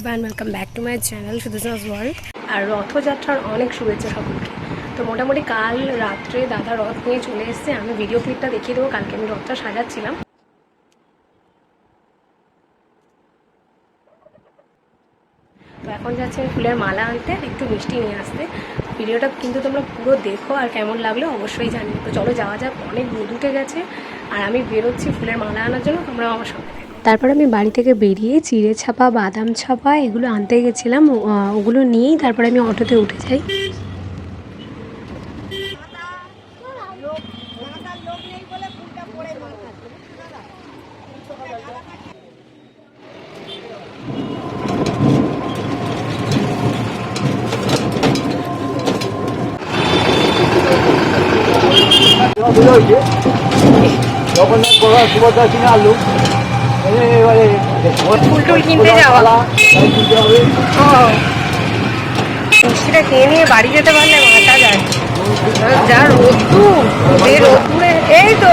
Everyone welcome back to my channel Sudarshana's world আর রথযাত্রার অনেক শুভেচ্ছা সকলকে। তো মোটামুটি কাল রাত্রে দাদা রথ নিয়ে চলে এসেছে, আমি ভিডিও ক্লিপটা দেখিয়ে দেবো, কালকে আমি রথটা সাজাচ্ছিলাম। তো এখন যাচ্ছে আমি ফুলের মালা আনতে, একটু মিষ্টি নিয়ে আসতে। ভিডিওটা কিন্তু তোমরা পুরো দেখো আর কেমন লাগল অবশ্যই জানি তো চলো যাওয়া যাক, অনেক রোদ উঠে গেছে, আর আমি বেরোচ্ছি ফুলের মালা আনার জন্য তোমরা আমার সঙ্গে। তারপর আমি বাড়ি থেকে বেরিয়ে চিড়ে ছাপা, বাদাম ছাপা এগুলো আনতে গেছিলাম। ওগুলো নিয়েই তারপরে আমি অটোতে উঠে যাই। জগন্নাথ বড় আলু টুল কিনতে। মিষ্টিটা খেয়ে নিয়ে বাড়ি যেতে পারলে মাথা যা রোদ্দুরে এই তো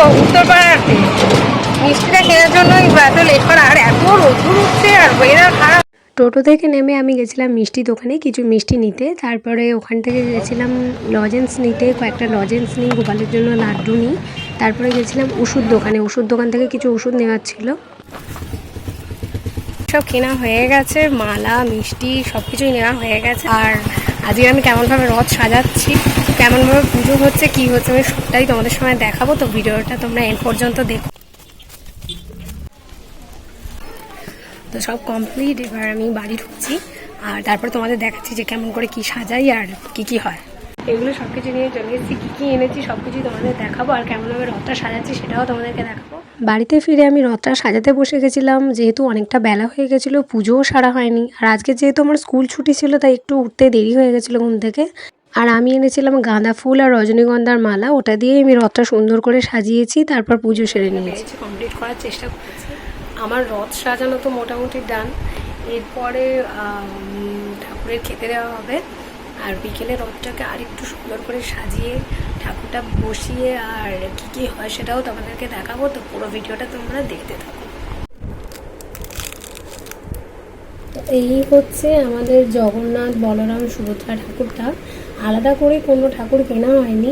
মিষ্টিটা জন্যই আর এত আর টোটো থেকে নেমে আমি গেছিলাম মিষ্টি দোকানে, কিছু মিষ্টি নিতে। তারপরে ওখান থেকে গেছিলাম লজেন্স নিতে, কয়েকটা লজেন্স নিই, গোপালের জন্য লাড্ডু নিই। তারপরে গেছিলাম ওষুধ দোকানে, ওষুধ দোকান থেকে কিছু ওষুধ নেওয়ার ছিল। সব কেনা হয়ে গেছে, মালা, মিষ্টি সব কিছুই নেওয়া হয়ে গেছে। আর আজকে আমি কেমনভাবে রথ সাজাচ্ছি, কেমনভাবে পুজো হচ্ছে, কি হচ্ছে, আমি সবটাই তোমাদের সময় দেখাবো। তো ভিডিওটা তোমরা এন পর্যন্ত দেখো। তো সব কমপ্লিট এবার আমি বাড়ি ঢুকছি, আর তারপর তোমাদের দেখাচ্ছি যে কেমন করে কি সাজাই আর কি কি হয়। এগুলো সব কিছু নিয়ে চলে এসেছি কী কী এনেছি সব কিছুই তোমাদের দেখাবো আর কেমনভাবে রথটা সাজাচ্ছি সেটাও তোমাদেরকে দেখাবো। বাড়িতে ফিরে আমি রথটা সাজাতে বসে গেছিলাম যেহেতু অনেকটা বেলা হয়ে গেছিল পুজোও সারা হয়নি। আর আজকে যেহেতু আমার স্কুল ছুটি ছিল তাই একটু উঠতে দেরি হয়ে গেছিল ঘুম থেকে। আর আমি এনেছিলাম গাঁদা ফুল আর রজনীগন্ধার মালা ওটা দিয়ে আমি রথটা সুন্দর করে সাজিয়েছি তারপর পুজো সেরে নিয়েছি। কমপ্লিট করার চেষ্টা করেছি। আমার রথ সাজানো তো মোটামুটি ডান এরপরে ঠাকুরের খেতে দেওয়া হবে। আর বিকেলে রথটাকে আর একটু সুন্দর করে সাজিয়ে, ঠাকুরটা বসিয়ে আর কী কী হয় সেটাও তোমাদেরকে দেখাবো। তো পুরো ভিডিওটা তোমরা দেখতে থাকো। এই হচ্ছে আমাদের জগন্নাথ বলরাম সুভদ্রা ঠাকুরটা। আলাদা করে কোনো ঠাকুর কেনা হয়নি।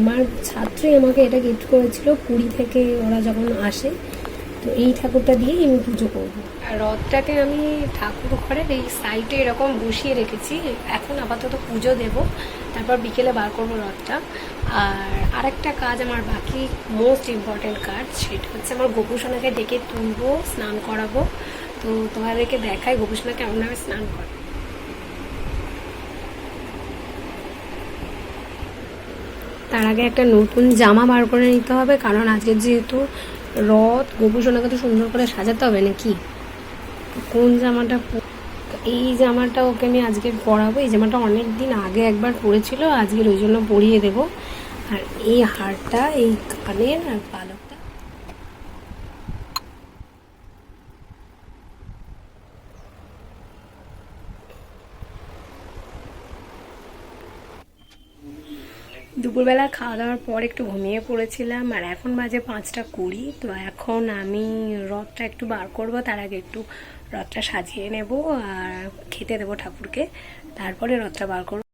আমার ছাত্রী আমাকে এটা গিফট করেছিল। পুরী থেকে ওরা যখন আসে তো এই ঠাকুরটা দিয়েই আমি পুজো করব। রথটাকে আমি ঠাকুর ঘরের এই সাইডে এরকম বসিয়ে রেখেছি। এখন আপাতত পুজো দেব, তারপর বিকেলে বার করব রথটা। আর আরেকটা কাজ আমার বাকি মোস্ট ইম্পর্টেন্ট কাজ, সেটা হচ্ছে আমার গোপুসোনাকে ডেকে তুলবো, স্নান করাবো। তো তোমাদেরকে দেখাই গোপুসোনা কেমনভাবে স্নান করে। তার আগে একটা নতুন জামা বার করে নিতে হবে, কারণ আজকে যেহেতু রথ গোপুসোনাকে তো সুন্দর করে সাজাতে হবে নাকি? কোন জামাটা এই জামাটা ওকে আমি আজকে পরাবো। এই জামাটা অনেক দিন আগে একবার পরেছিল, আজকের ওই জন্য পরিয়ে দেবো। আর এই হারটা এই কানের আর পালকটা দুপুরবেলা খাওয়া দাওয়ার পর একটু ঘুমিয়ে পড়েছিলাম, আর এখন বাজে পাঁচটা কুড়ি। তো এখন আমি রথটা একটু বার করব, তার আগে একটু রথটা সাজিয়ে নেব আর খেতে দেবো ঠাকুরকে। তারপরে রথটা বার করব।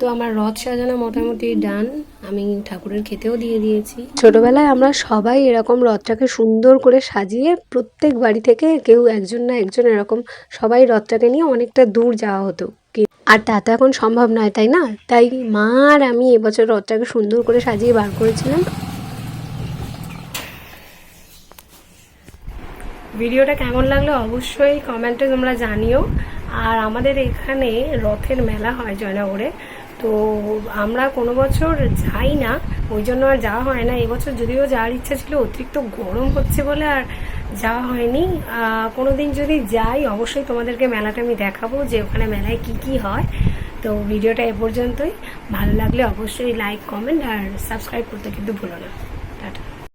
তো আমার রথ সাজানো মোটামুটি ডান। আমি ঠাকুরের খেতেও দিয়ে দিয়েছি। ছোটবেলায় আমরা সবাই এরকম রথটাকে সুন্দর করে সাজিয়ে প্রত্যেক বাড়ি থেকে কেউ একজন না একজন এরকম সবাই রথটাকে নিয়ে অনেকটা দূর যাওয়া হতো। আর তা তো এখন সম্ভব নয় তাই না? তাই মা আর আমি এবছর রথটাকে সুন্দর করে সাজিয়ে বার করেছিলাম। ভিডিওটা কেমন লাগল অবশ্যই কমেন্টে তোমরা জানিও। আর আমাদের এখানে রথের মেলা হয় জয়নগরে। তো আমরা কোনো বছর যাই না, ওই জন্য আর যাওয়া হয় না। এবছর যদিও যাওয়ার ইচ্ছা ছিল, অতিরিক্ত গরম হচ্ছে বলে আর যাওয়া হয়নি। কোনো দিন যদি যাই, অবশ্যই তোমাদেরকে মেলাটা আমি দেখাবো যে ওখানে মেলায় কি কি হয়। তো ভিডিওটা এ পর্যন্তই। ভালো লাগলে অবশ্যই লাইক, কমেন্ট আর সাবস্ক্রাইব করতে কিন্তু ভুলো না।